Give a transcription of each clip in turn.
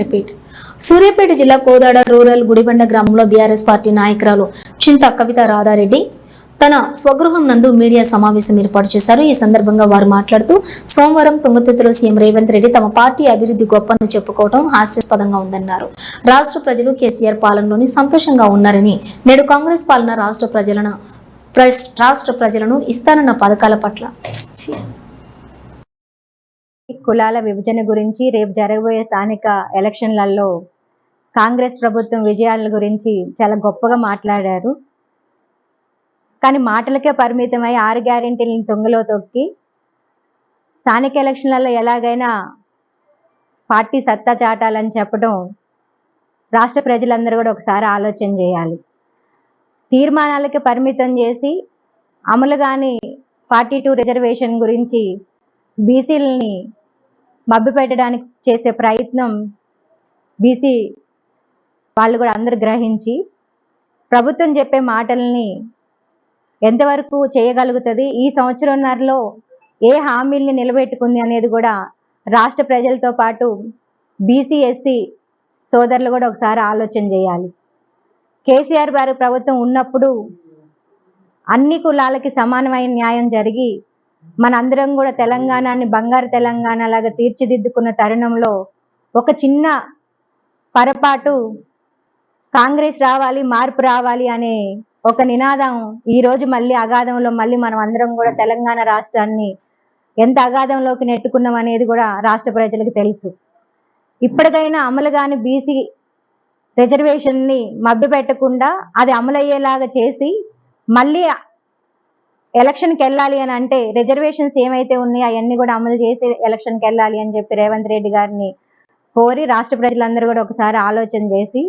Repeat Suryapet జిల్లా Kodad rural Gudibanda గ్రామంలో BRS party నాయకురాలు చింత కవిత రాధారెడ్డి తన స్వగృహం నందు మీడియా సమావేశం ఏర్పాటు చేశారు. ఈ సందర్భంగా వారు మాట్లాడుతూ సోమవారం తుంగతుర్తిలో సీఎం రేవంత్ రెడ్డి తమ పార్టీ అభివృద్ధి గొప్పను చెప్పుకోవడం హాస్యాస్పదంగా ఉందన్నారు. రాష్ట్ర ప్రజలు కేసీఆర్ పాలనలోని సంతోషంగా ఉన్నారని నేడు కాంగ్రెస్ పాలన రాష్ట్ర ప్రజలను రాష్ట్ర ప్రజలను ఇస్తానన్న పథకాల పట్ల కులాల విభజన గురించి రేపు జరగబోయే స్థానిక ఎలక్షన్లలో కాంగ్రెస్ ప్రభుత్వం విజయాల గురించి చాలా గొప్పగా మాట్లాడారు. కానీ మాటలకే పరిమితమై ఆరు గ్యారెంటీలను తొంగలో తొక్కి స్థానిక ఎలక్షన్లలో ఎలాగైనా పార్టీ సత్తా చాటాలని చెప్పడం రాష్ట్ర ప్రజలందరూ కూడా ఒకసారి ఆలోచన చేయాలి. తీర్మానాలకి పరిమితం చేసి అమలు కాని ఫార్టీ టూ రిజర్వేషన్ గురించి బీసీలని మభ్యపెట్టడానికి చేసే ప్రయత్నం బీసీ వాళ్ళు కూడా అందరు గ్రహించి ప్రభుత్వం చెప్పే మాటల్ని ఎంతవరకు చేయగలుగుతుంది ఈ సంవత్సరంన్నరలో ఏ హామీల్ని నిలబెట్టుకుంది అనేది కూడా రాష్ట్ర ప్రజలతో పాటు బీసీ ఎస్సీ సోదరులు కూడా ఒకసారి ఆలోచన చేయాలి. కేసీఆర్ గారి ప్రభుత్వం ఉన్నప్పుడు అన్ని కులాలకి సమానమైన న్యాయం జరిగి మనందరం కూడా తెలంగాణని బంగారు తెలంగాణ లాగా తీర్చిదిద్దుకున్న తరుణంలో ఒక చిన్న పొరపాటు కాంగ్రెస్ రావాలి మార్పు రావాలి అనే ఒక నినాదం ఈ రోజు మళ్ళీ అగాధంలో మళ్ళీ మనం అందరం కూడా తెలంగాణ రాష్ట్రాన్ని ఎంత అగాధంలోకి నెట్టుకున్నాం అనేది కూడా రాష్ట్ర ప్రజలకు తెలుసు. ఇప్పటికైనా అమలు కాని బీసీ రిజర్వేషన్ని మభ్యపెట్టకుండా అది అమలయ్యేలాగా చేసి మళ్ళీ ఎలక్షన్కి వెళ్ళాలి అని అంటే రిజర్వేషన్స్ ఏమైతే ఉన్నాయో అవన్నీ కూడా అమలు చేసి ఎలక్షన్కి వెళ్ళాలి అని చెప్పి రేవంత్ రెడ్డి గారిని కోరి రాష్ట్ర ప్రజలందరూ కూడా ఒకసారి ఆలోచన చేసి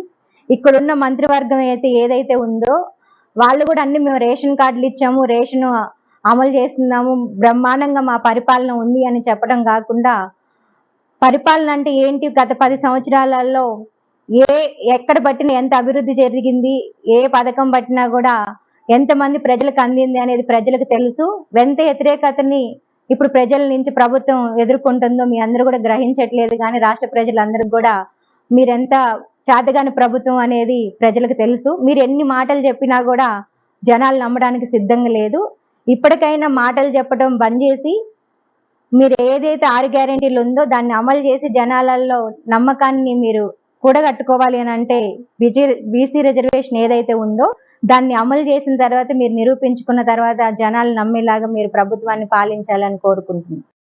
ఇక్కడున్న మంత్రివర్గం అయితే ఏదైతే ఉందో వాళ్ళు కూడా అన్ని మేము రేషన్ కార్డులు ఇచ్చాము రేషన్ అమలు చేస్తున్నాము బ్రహ్మాండంగా మా పరిపాలన ఉంది అని చెప్పడం కాకుండా పరిపాలన అంటే ఏంటి? గత పది సంవత్సరాలలో ఏ ఎక్కడ పట్టిన ఎంత అభివృద్ధి జరిగింది ఏ పథకం పట్టినా కూడా ఎంతమంది ప్రజలకు అందింది అనేది ప్రజలకు తెలుసు. ఎంత వ్యతిరేకతని ఇప్పుడు ప్రజల నుంచి ప్రభుత్వం ఎదుర్కొంటుందో మీ అందరూ కూడా గ్రహించట్లేదు. కానీ రాష్ట్ర ప్రజలందరికీ కూడా మీరెంత చేతగాని ప్రభుత్వం అనేది ప్రజలకు తెలుసు. మీరు ఎన్ని మాటలు చెప్పినా కూడా జనాలు నమ్మడానికి సిద్ధంగా లేదు. ఇప్పటికైనా మాటలు చెప్పడం బంద్ చేసి మీరు ఏదైతే ఆరు గ్యారెంటీలు ఉందో దాన్ని అమలు చేసి జనాలలో నమ్మకాన్ని మీరు కూడగట్టుకోవాలి అని అంటే బీజీ బీసీ రిజర్వేషన్ ఏదైతే ఉందో దాన్ని అమలు చేసిన తర్వాత మీరు నిరూపించుకున్న తర్వాత జనాలు నమ్మేలాగా మీరు ప్రభుత్వాన్ని పాలించాలని కోరుకుంటున్నాను.